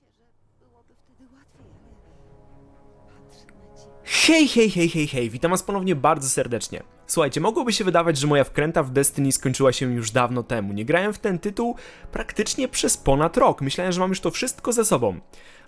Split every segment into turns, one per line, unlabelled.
się, że byłoby wtedy łatwiej, ale.
Hej, hej, hej, hej, hej, witam was ponownie bardzo serdecznie. Słuchajcie, mogłoby się wydawać, że moja wkręta w Destiny skończyła się już dawno temu. Nie grałem w ten tytuł praktycznie przez ponad rok. Myślałem, że mam już to wszystko ze sobą.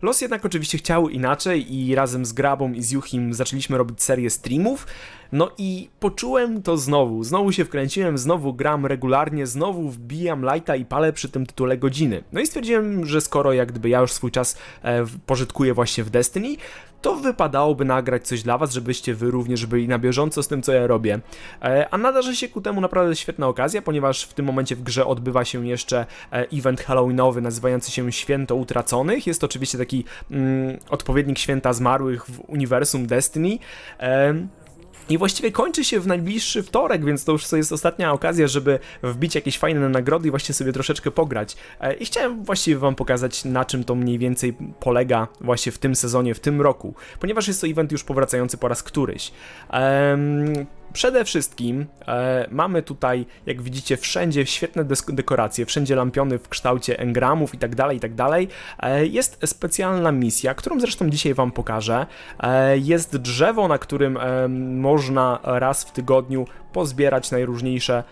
Los jednak oczywiście chciał inaczej i razem z Grabą i z Juchim zaczęliśmy robić serię streamów. No i poczułem to znowu. Znowu się wkręciłem, znowu gram regularnie, znowu wbijam lighta i palę przy tym tytule godziny. No i stwierdziłem, że skoro jak gdyby ja już swój czas e, pożytkuję właśnie w Destiny, to wypadałoby nagrać coś dla was, żebyście wy również byli na bieżąco z tym, co ja robię. E, A nadarzy się ku temu naprawdę świetna okazja, ponieważ w tym momencie w grze odbywa się jeszcze e, event halloweenowy nazywający się Święto Utraconych. Jest to oczywiście taki mm, odpowiednik Święta Zmarłych w uniwersum Destiny. Em, i właściwie kończy się w najbliższy wtorek, więc to już jest ostatnia okazja, żeby wbić jakieś fajne nagrody i właśnie sobie troszeczkę pograć. E, I chciałem właściwie wam pokazać, na czym to mniej więcej polega właśnie w tym sezonie, w tym roku, ponieważ jest to event już powracający po raz któryś. Em, Przede wszystkim e, mamy tutaj, jak widzicie, wszędzie świetne dekoracje, wszędzie lampiony w kształcie engramów i tak dalej, i tak. E, jest specjalna misja, którą zresztą dzisiaj Wam pokażę. E, jest drzewo, na którym e, można raz w tygodniu pozbierać najróżniejsze.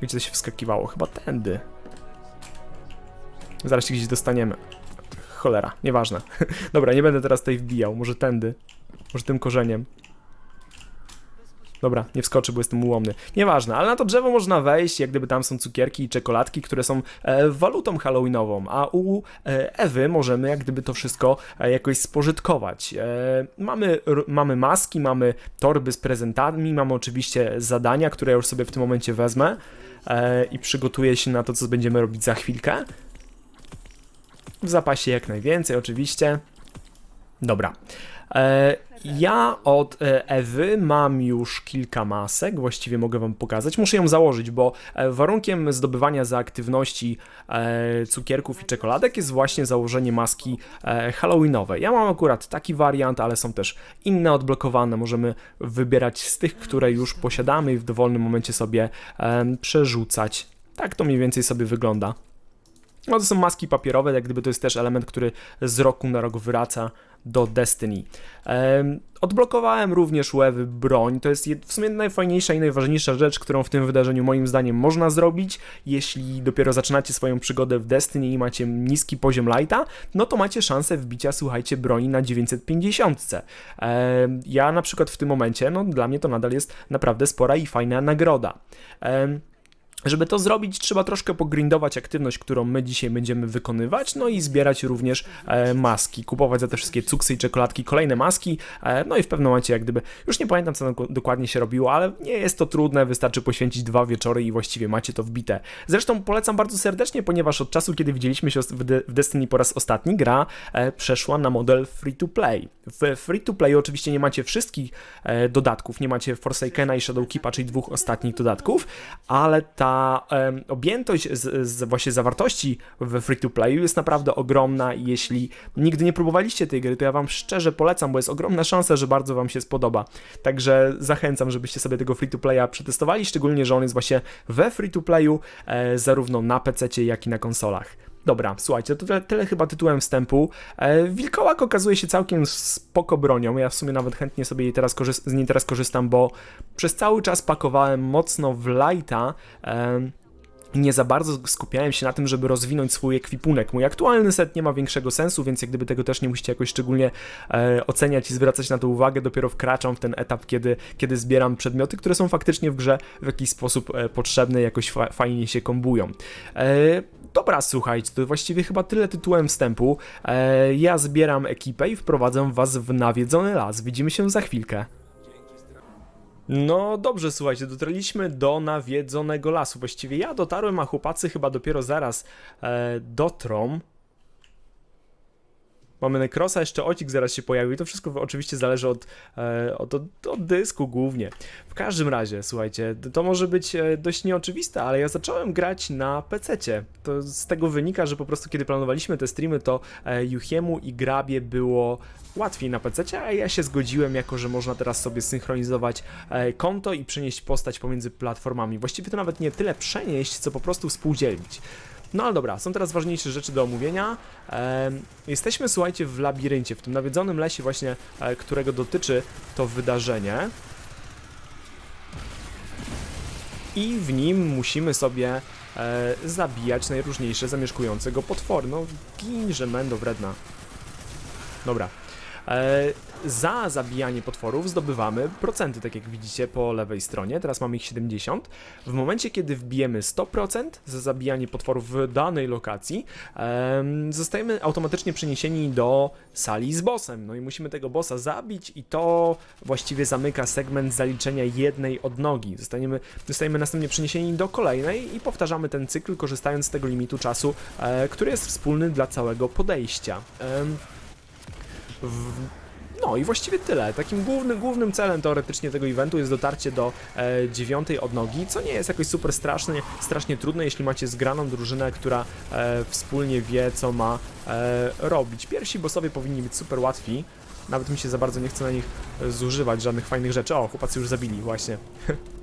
Gdzie to się wskakiwało? Chyba tędy. Zaraz się gdzieś dostaniemy. Cholera, nieważne. Dobra, nie będę teraz tutaj wbijał. Może tędy. Może tym korzeniem. Dobra, nie wskoczy, bo jestem ułomny. Nieważne, ale na to drzewo można wejść, jak gdyby tam są cukierki i czekoladki, które są e, walutą halloweenową, a u e, Ewy możemy jak gdyby to wszystko e, jakoś spożytkować. E, mamy, r, mamy maski, mamy torby z prezentami, mamy oczywiście zadania, które już sobie w tym momencie wezmę e, i przygotuję się na to, co będziemy robić za chwilkę. W zapasie jak najwięcej, oczywiście. Dobra. E, ja od e, Ewy mam już kilka masek, właściwie mogę Wam pokazać. Muszę ją założyć, bo e, warunkiem zdobywania za aktywności e, cukierków i czekoladek jest właśnie założenie maski halloweenowej. Ja mam akurat taki wariant, ale są też inne odblokowane. Możemy wybierać z tych, które już posiadamy i w dowolnym momencie sobie przerzucać. Tak to mniej więcej sobie wygląda. No to są maski papierowe, jak gdyby to jest też element, który z roku na rok wraca do Destiny. Em, odblokowałem również u Ewy broń. To jest w sumie najfajniejsza i najważniejsza rzecz, którą w tym wydarzeniu moim zdaniem można zrobić. Jeśli dopiero zaczynacie swoją przygodę w Destiny i macie niski poziom lighta, no to macie szansę wbicia, słuchajcie, broni na 950. Em, ja na przykład w tym momencie, no dla mnie to nadal jest naprawdę spora i fajna nagroda. Żeby to zrobić, trzeba troszkę pogrindować aktywność, którą my dzisiaj będziemy wykonywać, no i zbierać również e, maski, kupować za te wszystkie cuksy i czekoladki kolejne maski, e, no i w pewnym momencie jak gdyby, już nie pamiętam co dok- dokładnie się robiło, ale nie jest to trudne, wystarczy poświęcić dwa wieczory i właściwie macie to wbite. Zresztą polecam bardzo serdecznie, ponieważ od czasu, kiedy widzieliśmy się w, De- w Destiny po raz ostatni, gra e, przeszła na model free to play. W free to play oczywiście nie macie wszystkich e, dodatków, nie macie Forsakena i Shadowkeepa, czyli dwóch ostatnich dodatków, ale ta em, objętość z, z właśnie zawartości w free to play jest naprawdę ogromna jeśli nigdy nie próbowaliście tej gry, to ja wam szczerze polecam, bo jest ogromna szansa, że bardzo wam się spodoba. Także zachęcam, żebyście sobie tego free to playa przetestowali, szczególnie, że on jest właśnie we free to playu, e, zarówno na PC, jak i na konsolach. Dobra, słuchajcie, to tyle, tyle chyba tytułem wstępu. E, Wilkołak okazuje się całkiem spoko bronią. Ja w sumie nawet chętnie sobie teraz z niej teraz korzystam, bo przez cały czas pakowałem mocno w lighta. i nie za bardzo skupiałem się na tym, żeby rozwinąć swój ekwipunek. Mój aktualny set nie ma większego sensu, więc jak gdyby tego też nie musicie jakoś szczególnie e, oceniać i zwracać na to uwagę. Dopiero wkraczam w ten etap, kiedy, kiedy zbieram przedmioty, które są faktycznie w grze w jakiś sposób e, potrzebne, jakoś fa fajnie się kombują. E, dobra, słuchajcie, to właściwie chyba tyle tytułem wstępu. E, ja zbieram ekipę i wprowadzę was w nawiedzony las. Widzimy się za chwilkę. No dobrze, słuchajcie, dotarliśmy do nawiedzonego lasu. Właściwie ja dotarłem, a chłopacy chyba dopiero zaraz e, dotrą. Mamy Necrosa, jeszcze Ocik zaraz się pojawił i to wszystko oczywiście zależy od, e, od, od, od dysku głównie. W każdym razie, słuchajcie, to może być e, dość nieoczywiste, ale ja zacząłem grać na PC-cie. To z tego wynika, że po prostu kiedy planowaliśmy te streamy, to e, Juchiemu i Grabie było łatwiej na PC, a ja się zgodziłem, jako że można teraz sobie synchronizować konto i przenieść postać pomiędzy platformami. Właściwie to nawet nie tyle przenieść, co po prostu współdzielić. No ale dobra, są teraz ważniejsze rzeczy do omówienia. Em, jesteśmy, słuchajcie, w labiryncie, w tym nawiedzonym lesie właśnie, e, którego dotyczy to wydarzenie. I w nim musimy sobie e, zabijać najróżniejsze zamieszkujące go potwory. No, ginże mendo wredna. Dobra. E, za zabijanie potworów zdobywamy procenty, tak jak widzicie po lewej stronie. Teraz mamy ich 70. W momencie, kiedy wbijemy 100% za zabijanie potworów w danej lokacji, em, zostajemy automatycznie przeniesieni do sali z bossem. No i musimy tego bossa zabić i to właściwie zamyka segment zaliczenia jednej odnogi. Zostaniemy, zostajemy następnie przeniesieni do kolejnej i powtarzamy ten cykl, korzystając z tego limitu czasu, e, który jest wspólny dla całego podejścia. W... No i właściwie tyle. Takim głównym, głównym celem teoretycznie tego eventu jest dotarcie do e, dziewiątej odnogi, co nie jest jakoś super strasznie, strasznie trudne, jeśli macie zgraną drużynę, która e, wspólnie wie, co ma e, robić. Pierwsi bossowie powinni być super łatwi. Nawet mi się za bardzo nie chce na nich e, zużywać żadnych fajnych rzeczy. O, chłopacy już zabili, właśnie.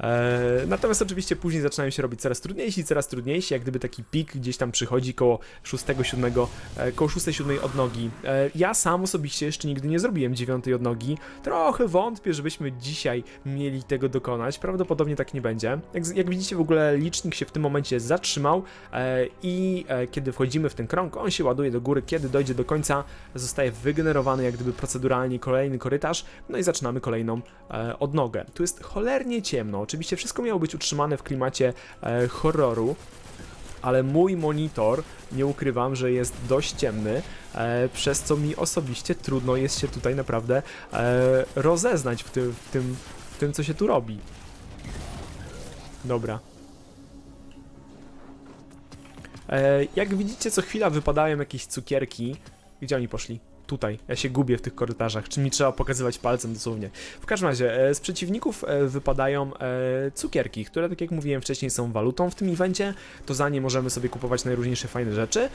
E, natomiast oczywiście później zaczynają się robić coraz trudniejsi, coraz trudniejsi, jak gdyby taki pik gdzieś tam przychodzi koło 6-7, e, koło 6-7 odnogi. E, ja sam osobiście jeszcze nigdy nie zrobiłem dziewiątej odnogi. Trochę wątpię, żebyśmy dzisiaj mieli tego dokonać. Prawdopodobnie tak nie będzie. Jak, jak widzicie w ogóle licznik się w tym momencie zatrzymał i kiedy wchodzimy w ten krąg, on się ładuje do góry. Kiedy dojdzie do końca, zostaje wygenerowany jak gdyby proceduralnie kolejny korytarz, no i zaczynamy kolejną odnogę. Tu jest cholernie ciemno. Oczywiście wszystko miało być utrzymane w klimacie e, horroru, ale mój monitor, nie ukrywam, że jest dość ciemny, e, przez co mi osobiście trudno jest się tutaj naprawdę e, rozeznać w tym, w, tym, w tym, co się tu robi. Dobra. E, jak widzicie, co chwila wypadają jakieś cukierki. Gdzie oni poszli? Tutaj. Ja się gubię w tych korytarzach. Czy mi trzeba pokazywać palcem dosłownie? W każdym razie, e, z przeciwników e, wypadają e, cukierki, które, tak jak mówiłem wcześniej, są walutą w tym evencie. To za nie możemy sobie kupować najróżniejsze fajne rzeczy.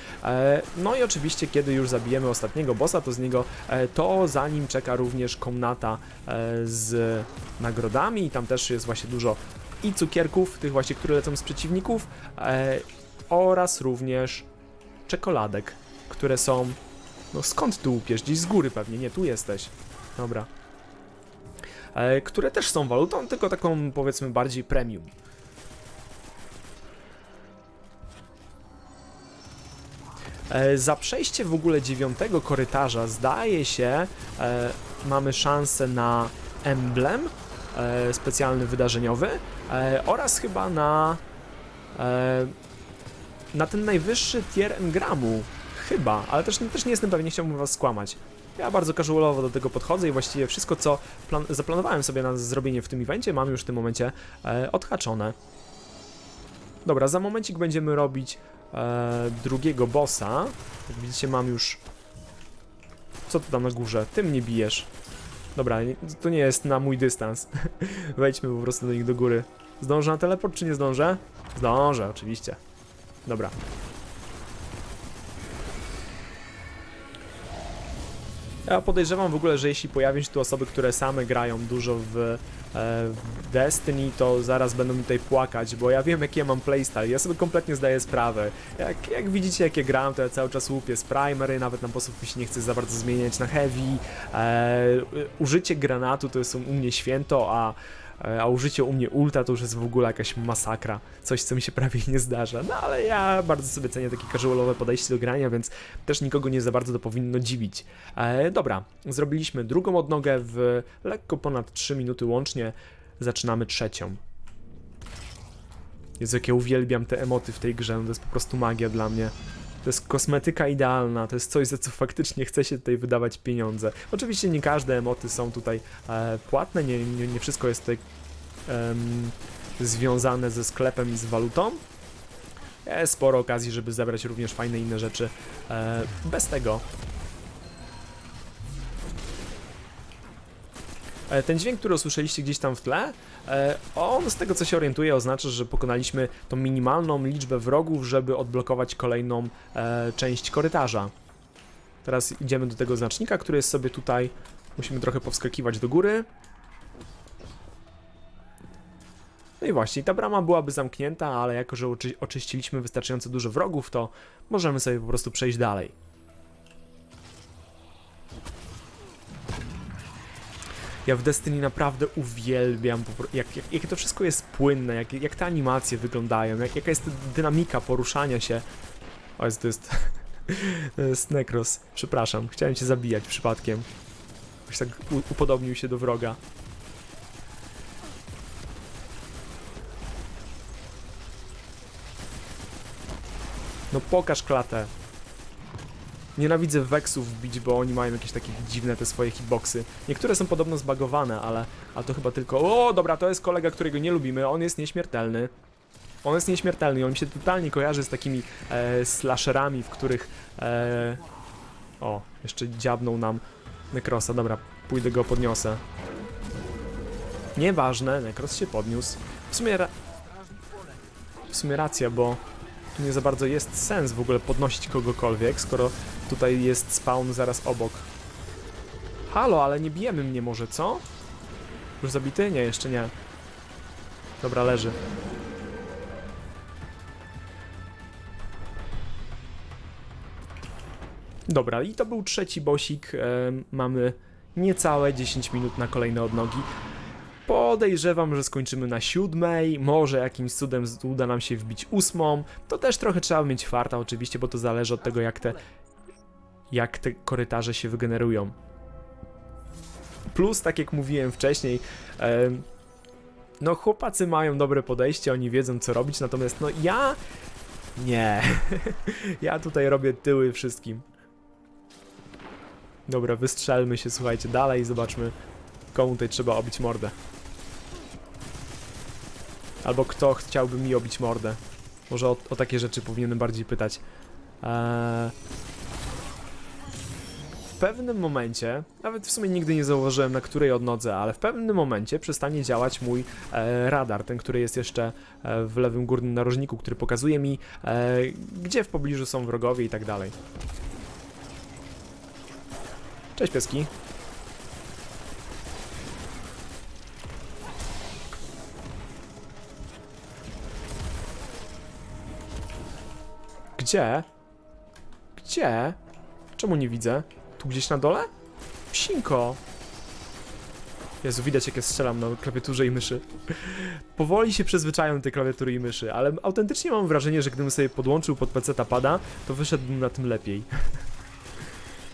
No i oczywiście, kiedy już zabijemy ostatniego bossa, to z niego, to za nim czeka również komnata z nagrodami. I tam też jest właśnie dużo i cukierków, tych właśnie, które lecą z przeciwników, oraz również czekoladek, które są. No skąd tu łupiesz? Gdzieś z góry pewnie, nie, tu jesteś. Dobra. E, które też są walutą, tylko taką powiedzmy bardziej premium. E, za przejście w ogóle dziewiątego korytarza zdaje się e, mamy szansę na emblem e, specjalny wydarzeniowy e, oraz chyba na e, na ten najwyższy tier engramu chyba, ale też, też nie jestem pewien, nie chciałbym was skłamać. Ja bardzo casualowo do tego podchodzę i właściwie wszystko, co plan- zaplanowałem sobie na zrobienie w tym evencie, mam już w tym momencie e, odhaczone. Dobra, za momencik będziemy robić e, drugiego bossa. Jak widzicie, mam już... Co tu tam na górze? Ty mnie bijesz. Dobra, to nie jest na mój dystans. Wejdźmy po prostu do nich do góry. Zdążę na teleport, czy nie zdążę? Zdążę, oczywiście. Dobra. Ja podejrzewam w ogóle, że jeśli pojawią się tu osoby, które same grają dużo w, e, w Destiny, to zaraz będą mi tutaj płakać, bo ja wiem jaki ja mam playstyle, ja sobie kompletnie zdaję sprawę. Jak, jak widzicie jakie gram, to ja cały czas łupię z primery, nawet na sposób mi się nie chce za bardzo zmieniać na heavy. E, użycie granatu to jest u mnie święto, a a użycie u mnie ulta to już jest w ogóle jakaś masakra, coś co mi się prawie nie zdarza, no ale ja bardzo sobie cenię takie casualowe podejście do grania, więc też nikogo nie za bardzo to powinno dziwić. E, dobra, zrobiliśmy drugą odnogę w lekko ponad 3 minuty łącznie, zaczynamy trzecią. Jezu, jak ja uwielbiam te emoty w tej grze, no to jest po prostu magia dla mnie. To jest kosmetyka idealna, to jest coś, za co faktycznie chce się tutaj wydawać pieniądze. Oczywiście nie każde emoty są tutaj e, płatne, nie, nie, nie wszystko jest tutaj związane ze sklepem i z walutą. Jest sporo okazji, żeby zebrać również fajne inne rzeczy e, bez tego. Ten dźwięk, który usłyszeliście gdzieś tam w tle, e, on z tego co się orientuję oznacza, że pokonaliśmy tą minimalną liczbę wrogów, żeby odblokować kolejną e, część korytarza. Teraz idziemy do tego znacznika, który jest sobie tutaj. Musimy trochę powskakiwać do góry. No i właśnie, ta brama byłaby zamknięta, ale jako, że oczy oczyściliśmy wystarczająco dużo wrogów, to możemy sobie po prostu przejść dalej. Ja w Destiny naprawdę uwielbiam, jak, jak, jak to wszystko jest płynne, jak, jak te animacje wyglądają, jak, jaka jest dynamika poruszania się. O, jest, to jest... to jest Necros. Przepraszam, chciałem cię zabijać przypadkiem. Ktoś tak upodobnił się do wroga. No pokaż klatę. Nienawidzę weksów bić, bo oni mają jakieś takie dziwne te swoje hitboxy. Niektóre są podobno zbagowane, ale, ale to chyba tylko... O, dobra, to jest kolega, którego nie lubimy, on jest nieśmiertelny. On jest nieśmiertelny i on mi się totalnie kojarzy z takimi e, slasherami, w których... E, o, jeszcze dziabnął nam Nekrosa, dobra, pójdę go podniosę. Nieważne, Nekros się podniósł. W sumie, ra- w sumie racja, bo tu nie za bardzo jest sens w ogóle podnosić kogokolwiek, skoro tutaj jest spawn zaraz obok. Halo, ale nie bijemy mnie może, co? Już zabity? Nie, jeszcze nie. Dobra, leży. Dobra, i to był trzeci bosik. em, mamy niecałe 10 minut na kolejne odnogi. Podejrzewam, że skończymy na siódmej, może jakimś cudem uda nam się wbić ósmą. To też trochę trzeba mieć farta oczywiście, bo to zależy od tego jak te, jak te korytarze się wygenerują. Plus, tak jak mówiłem wcześniej, no chłopacy mają dobre podejście, oni wiedzą co robić, natomiast no ja... Nie. ja tutaj robię tyły wszystkim. Dobra, wystrzelmy się, słuchajcie, dalej i zobaczmy, komu tutaj trzeba obić mordę. Albo kto chciałby mi obić mordę. Może o, o takie rzeczy powinienem bardziej pytać. Eee... Pewnym momencie, nawet w sumie nigdy nie zauważyłem na której odnodze, ale w pewnym momencie przestanie działać mój e, radar, ten, który jest jeszcze e, w lewym górnym narożniku, który pokazuje mi, e, gdzie w pobliżu są wrogowie i tak dalej. Cześć pieski. Gdzie? Gdzie? Czemu nie widzę? Tu gdzieś na dole? Psinko! Jezu, widać jak ja strzelam na klawiaturze i myszy. Powoli się przyzwyczają do tej klawiatury i myszy, ale autentycznie mam wrażenie, że gdybym sobie podłączył pod PC pada, to wyszedłbym na tym lepiej.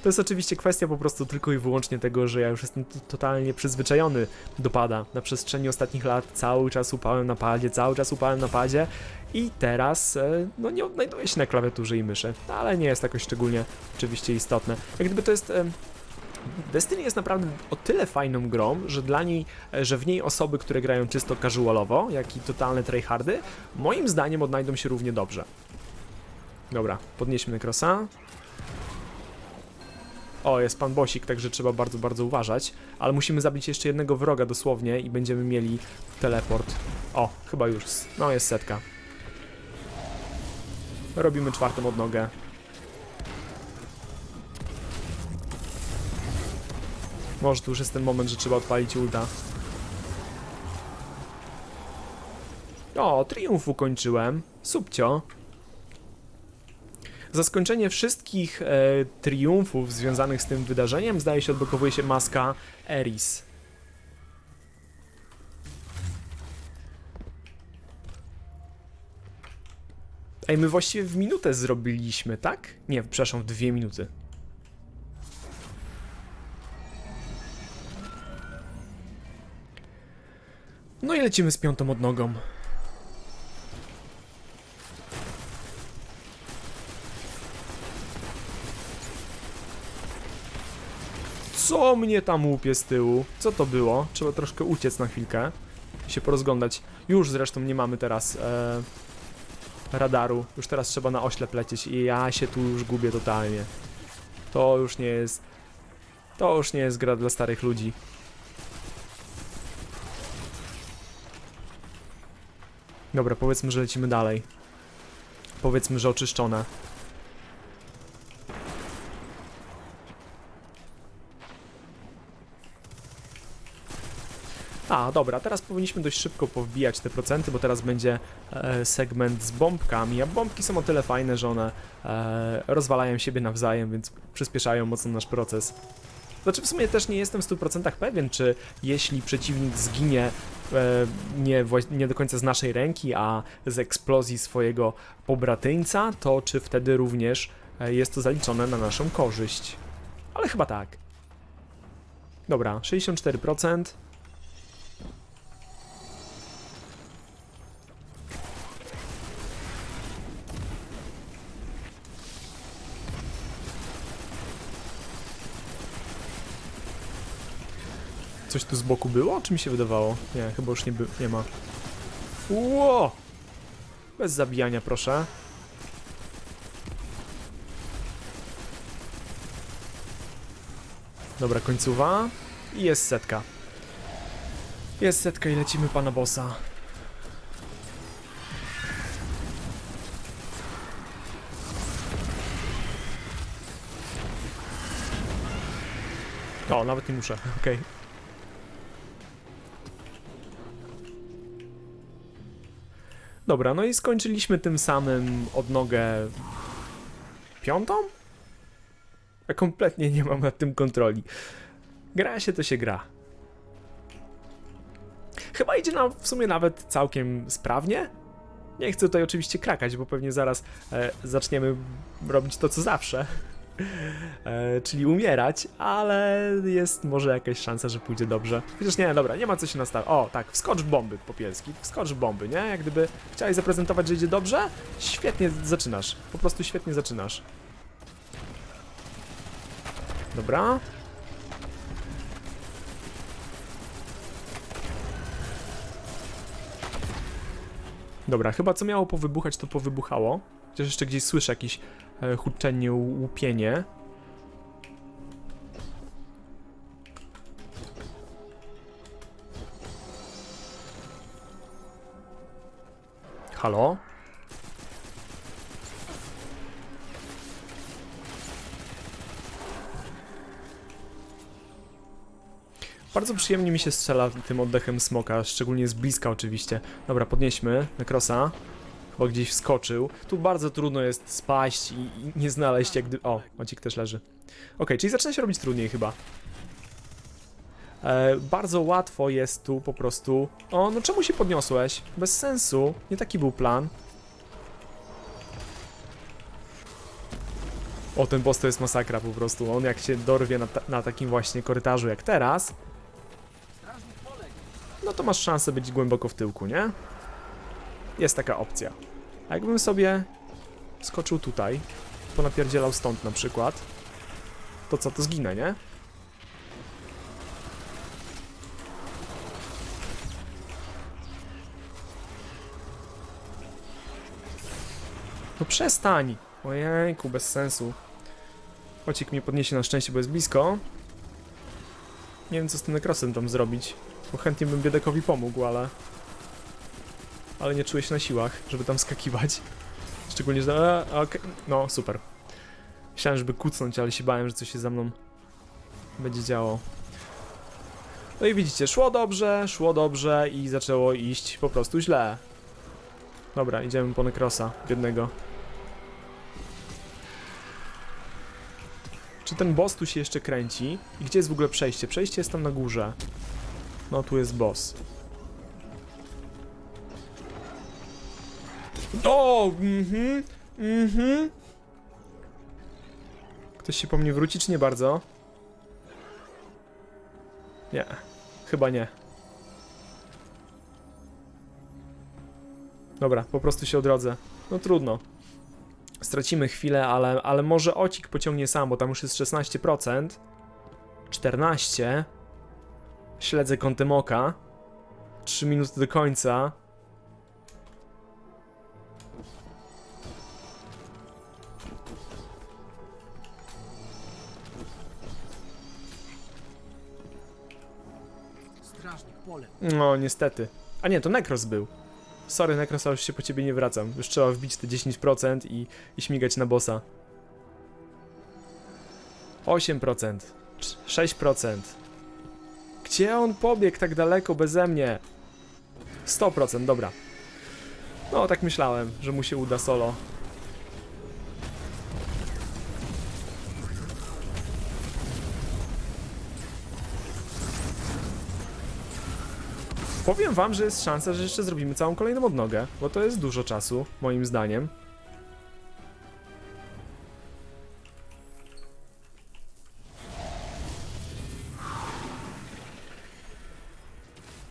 To jest oczywiście kwestia po prostu tylko i wyłącznie tego, że ja już jestem totalnie przyzwyczajony do pada. Na przestrzeni ostatnich lat cały czas upałem na padzie, cały czas upałem na padzie i teraz e, no nie odnajduję się na klawiaturze i myszy, ale nie jest jakoś szczególnie oczywiście istotne. Jak gdyby to jest... Destiny jest naprawdę o tyle fajną grą, że dla niej, e, że w niej osoby, które grają czysto casualowo, jak i totalne tryhardy, moim zdaniem odnajdą się równie dobrze. Dobra, podnieśmy Necrosa. O, jest pan Bosik, także trzeba bardzo, bardzo uważać. Ale musimy zabić jeszcze jednego wroga dosłownie i będziemy mieli teleport. O, chyba już. No, jest setka. Robimy czwartą odnogę. Może tu już jest ten moment, że trzeba odpalić ulta. O, triumf ukończyłem. Subcio. Za skończenie wszystkich e, triumfów związanych z tym wydarzeniem, zdaje się, odblokowuje się maska Eris. Ej, my właściwie w minutę zrobiliśmy, tak? Nie, przepraszam, w dwie minuty. No i lecimy z piątą odnogą. Co mnie tam łupie z tyłu? Co to było? Trzeba troszkę uciec na chwilkę i się porozglądać. Już zresztą nie mamy teraz e, radaru. Już teraz trzeba na oślep lecieć i ja się tu już gubię totalnie. To już nie jest... To już nie jest gra dla starych ludzi. Dobra, powiedzmy, że lecimy dalej. Powiedzmy, że oczyszczone. A, dobra, teraz powinniśmy dość szybko powbijać te procenty, bo teraz będzie e, segment z bombkami, a bombki są o tyle fajne, że one e, rozwalają siebie nawzajem, więc przyspieszają mocno nasz proces. Znaczy w sumie też nie jestem w 100% pewien, czy jeśli przeciwnik zginie e, nie, nie do końca z naszej ręki, a z eksplozji swojego pobratyńca, to czy wtedy również e, jest to zaliczone na naszą korzyść. Ale chyba tak. Dobra, 64%. Coś tu z boku było? Czy mi się wydawało? Nie, chyba już nie, nie ma. Ło! Bez zabijania, proszę. Dobra, końcowa. I jest setka. Jest setka i lecimy pana bossa. O, nawet nie muszę, okej. Dobra, no i skończyliśmy tym samym odnogę piątą? Ja kompletnie nie mam nad tym kontroli. Gra się to się gra. Chyba idzie nam w sumie nawet całkiem sprawnie. Nie chcę tutaj oczywiście krakać, bo pewnie zaraz e, zaczniemy robić to co zawsze. E, czyli umierać, ale jest może jakaś szansa, że pójdzie dobrze. Chociaż nie, dobra, nie ma co się nastawiać. O, tak, wskocz bomby popielski, wskocz bomby, nie? Jak gdyby chciałeś zaprezentować, że idzie dobrze, świetnie zaczynasz. Po prostu świetnie zaczynasz. Dobra. Dobra, chyba co miało powybuchać, to powybuchało. Chociaż jeszcze gdzieś słyszę jakieś e, huczenie, łupienie. Halo? Bardzo przyjemnie mi się strzela tym oddechem smoka, szczególnie z bliska oczywiście. Dobra, podnieśmy Nekrosa. Chyba gdzieś wskoczył. Tu bardzo trudno jest spaść i, i nie znaleźć jak gdy... O, Macik też leży. Okej, czyli zaczyna się robić trudniej chyba. E, bardzo łatwo jest tu po prostu... O, no czemu się podniosłeś? Bez sensu. Nie taki był plan. O, ten boss to jest masakra po prostu. On jak się dorwie na, ta na takim właśnie korytarzu jak teraz, no to masz szansę być głęboko w tyłku, nie? Jest taka opcja. A jakbym sobie skoczył tutaj, ponapierdzielał stąd na przykład, to co, to zginę, nie? No przestań! Ojejku, bez sensu. Ocik mnie podniesie na szczęście, bo jest blisko. Nie wiem, co z tym nekrosem tam zrobić. Bo chętnie bym biedakowi pomógł, ale... Ale nie czuję się na siłach, żeby tam skakiwać. Szczególnie, że... Okej. No, super. Myślałem, żeby kucnąć, ale się bałem, że coś się za mną będzie działo. No i widzicie, szło dobrze, szło dobrze i zaczęło iść po prostu źle. Dobra, idziemy po nekrosa, biednego. Czy ten boss tu się jeszcze kręci? I gdzie jest w ogóle przejście? Przejście jest tam na górze. No, tu jest boss. O, mhm, mhm. Ktoś się po mnie wróci, czy nie bardzo? Nie, chyba nie. Dobra, po prostu się odrodzę. No trudno. Stracimy chwilę, ale, ale może Ocik pociągnie sam, bo tam już jest 16%. 14%. Śledzę kątem oka. 3 minuty do końca. No, niestety. A nie, to Nekros był. Sorry, Nekros, ale już się po ciebie nie wracam. Już trzeba wbić te 10% i, i śmigać na bossa. 8%. Cz- 6%. Gdzie on pobiegł tak daleko beze mnie? 100%, dobra. No, tak myślałem, że mu się uda solo. Powiem wam, że jest szansa, że jeszcze zrobimy całą kolejną odnogę, bo to jest dużo czasu, moim zdaniem.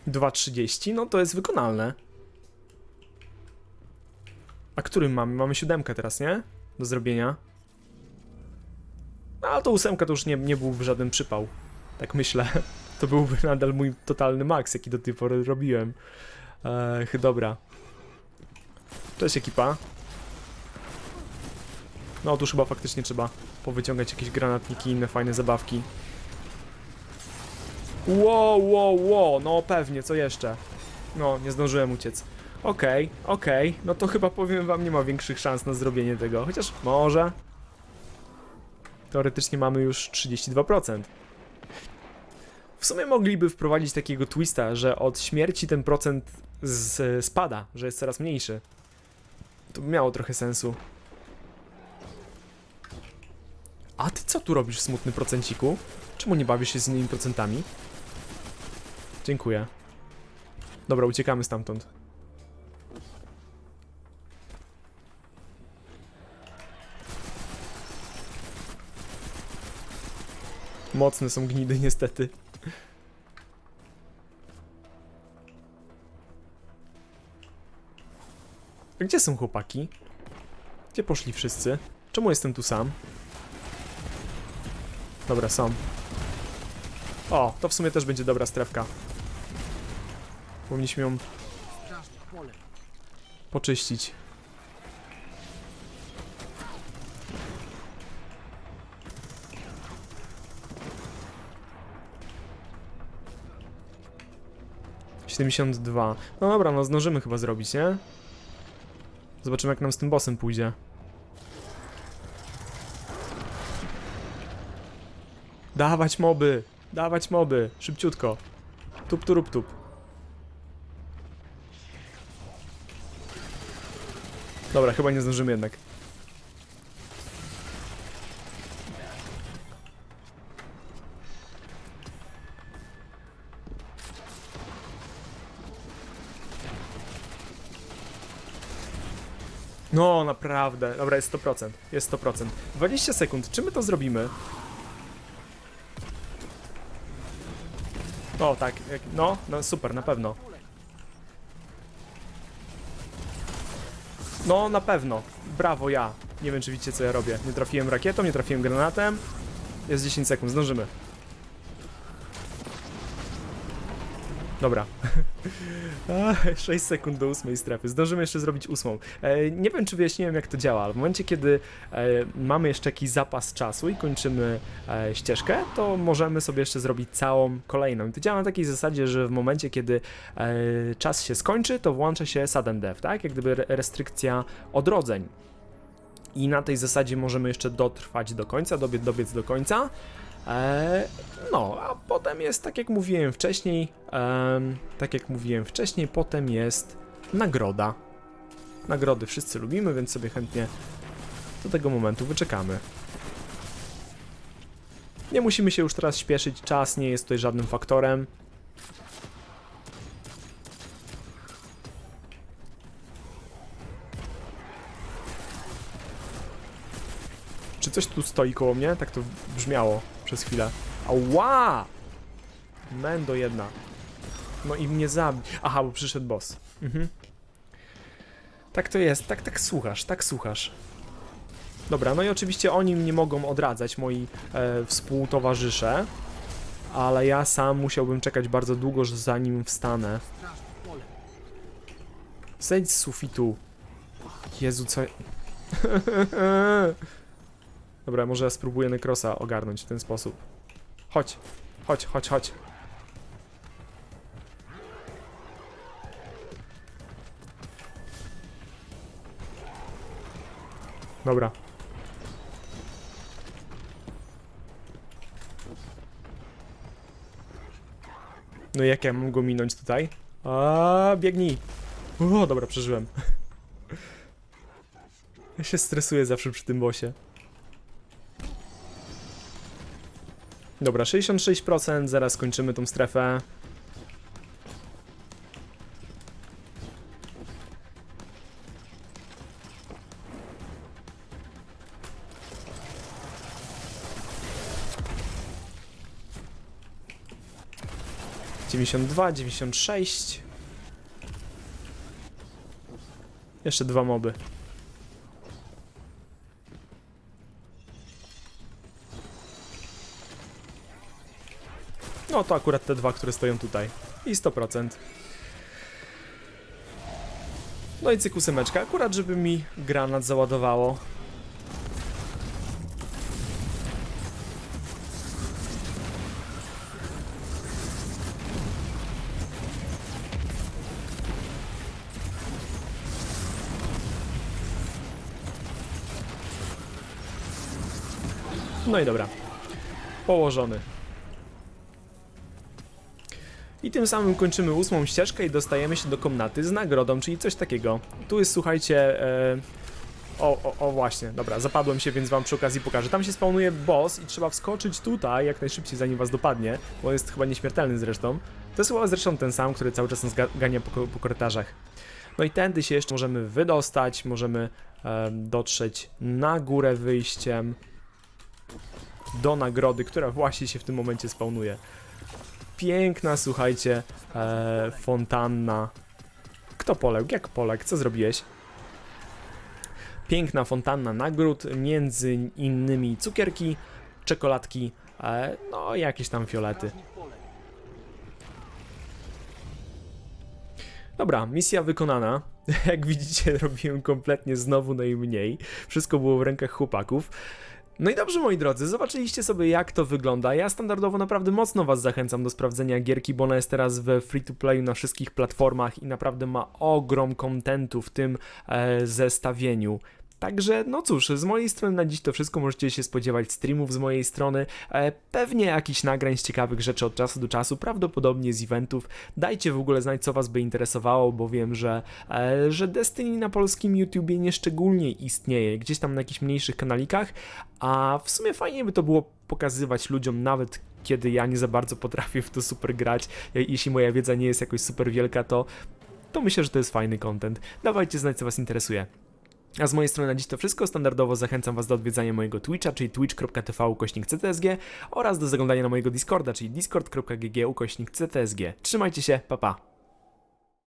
Dwa trzydzieści, no to jest wykonalne. A którym mamy? Mamy siódemkę teraz, nie? Do zrobienia. No ale to ósemka to już nie, nie byłby żaden przypał. Tak myślę. To byłby nadal mój totalny maks, jaki do tej pory robiłem. Ech, dobra. Cześć ekipa. No otóż chyba faktycznie trzeba powyciągać jakieś granatniki i inne fajne zabawki. Wow, wow, wow, no pewnie, co jeszcze? No, nie zdążyłem uciec. Okej, okej, no to chyba powiem wam, nie ma większych szans na zrobienie tego, chociaż może. Teoretycznie mamy już 32%. W sumie mogliby wprowadzić takiego twista, że od śmierci ten procent z, spada, że jest coraz mniejszy. To by miało trochę sensu. A ty co tu robisz, smutny procenciku? Czemu nie bawisz się z innymi procentami? Dziękuję. Dobra, uciekamy stamtąd. Mocne są gnidy, niestety. Gdzie są chłopaki? Gdzie poszli wszyscy? Czemu jestem tu sam? Dobra, są. O, to w sumie też będzie dobra strefka. Powinniśmy ją poczyścić. Siedemdziesiąt dwa. No dobra, no zdążymy chyba zrobić, nie? Zobaczymy jak nam z tym bossem pójdzie. Dawać moby! Dawać moby! Szybciutko! Tup, turup, tup. Dobra, chyba nie zdążymy jednak. No, naprawdę. Dobra, jest 100%. Jest 100%. 20 sekund. Czy my to zrobimy? O, tak. No, no super, na pewno. No, na pewno. Brawo, ja. Nie wiem, czy widzicie, co ja robię. Nie trafiłem rakietą, nie trafiłem granatem. Jest 10 sekund, zdążymy. Dobra. Ach, 6 sekund do ósmej strefy. Zdążymy jeszcze zrobić ósmą. E, nie wiem, czy wyjaśniłem, jak to działa, ale w momencie, kiedy e, mamy jeszcze jakiś zapas czasu i kończymy e, ścieżkę, to możemy sobie jeszcze zrobić całą kolejną. I to działa na takiej zasadzie, że w momencie, kiedy czas się skończy, to włącza się sudden death, tak? Jak gdyby re- restrykcja odrodzeń. I na tej zasadzie możemy jeszcze dotrwać do końca, dobiec do końca. Eee, no, a potem jest, tak jak mówiłem wcześniej, tak jak mówiłem wcześniej, potem jest nagroda. Nagrody wszyscy lubimy, więc sobie chętnie do tego momentu wyczekamy. Nie musimy się już teraz śpieszyć, czas nie jest tutaj żadnym faktorem. Czy coś tu stoi koło mnie? Tak to brzmiało przez chwilę. Ała! Mendo jedna. No i mnie zabi... Aha, bo przyszedł boss. Mhm. Tak to jest, tak, tak słuchasz, tak słuchasz. Dobra, no i oczywiście oni mnie mogą odradzać, moi e, współtowarzysze. Ale ja sam musiałbym czekać bardzo długo, zanim wstanę. Zejdź z sufitu. Jezu, co... Dobra, może spróbuję Necrosa ogarnąć w ten sposób. Chodź, chodź, chodź, chodź. Dobra. No jak ja mam go minąć tutaj? A, biegnij. O, dobra, przeżyłem. Ja się stresuję zawsze przy tym bosie. Dobra, 66%, zaraz kończymy tą strefę. Dziewięćdziesiąt dwa, dziewięćdziesiąt sześć. Jeszcze dwa moby. No to akurat te dwa, które stoją tutaj. I 100%. No i cykusemeczka, akurat żeby mi granat załadowało. No i dobra. Położony. Tym samym kończymy ósmą ścieżkę i dostajemy się do komnaty z nagrodą, czyli coś takiego. Tu jest, słuchajcie... E... O, o, o, właśnie, dobra, zapadłem się, więc wam przy okazji pokażę. Tam się spawnuje boss i trzeba wskoczyć tutaj jak najszybciej, zanim was dopadnie, bo jest chyba nieśmiertelny zresztą. To jest chyba zresztą ten sam, który cały czas nas ga- gania po, po korytarzach. No i tędy się jeszcze możemy wydostać, możemy e, dotrzeć na górę wyjściem do nagrody, która właśnie się w tym momencie spawnuje. Piękna, słuchajcie, e, fontanna. Kto poległ? Jak poległ? Co zrobiłeś? Piękna fontanna nagród, między innymi cukierki, czekoladki, e, no jakieś tam fiolety. Dobra, misja wykonana. Jak widzicie, robiłem kompletnie znowu najmniej. Wszystko było w rękach chłopaków. No i dobrze, moi drodzy, zobaczyliście sobie jak to wygląda. Ja standardowo naprawdę mocno was zachęcam do sprawdzenia gierki, bo ona jest teraz we free to playu na wszystkich platformach i naprawdę ma ogrom kontentu w tym e, zestawieniu. Także, no cóż, z mojej strony na dziś to wszystko. Możecie się spodziewać streamów z mojej strony, e, pewnie jakichś nagrań z ciekawych rzeczy od czasu do czasu, prawdopodobnie z eventów. Dajcie w ogóle znać, co Was by interesowało, bo wiem, że, e, że Destiny na polskim YouTubie nieszczególnie istnieje, gdzieś tam na jakichś mniejszych kanalikach, a w sumie fajnie by to było pokazywać ludziom, nawet kiedy ja nie za bardzo potrafię w to super grać. Je- Jeśli moja wiedza nie jest jakoś super wielka, to, to myślę, że to jest fajny content. Dawajcie znać, co Was interesuje. A z mojej strony na dziś to wszystko. Standardowo zachęcam Was do odwiedzania mojego Twitcha, czyli twitch.tv ukośnik CTSG oraz do zaglądania na mojego Discorda, czyli discord.gg ukośnik CTSG. Trzymajcie się, pa pa!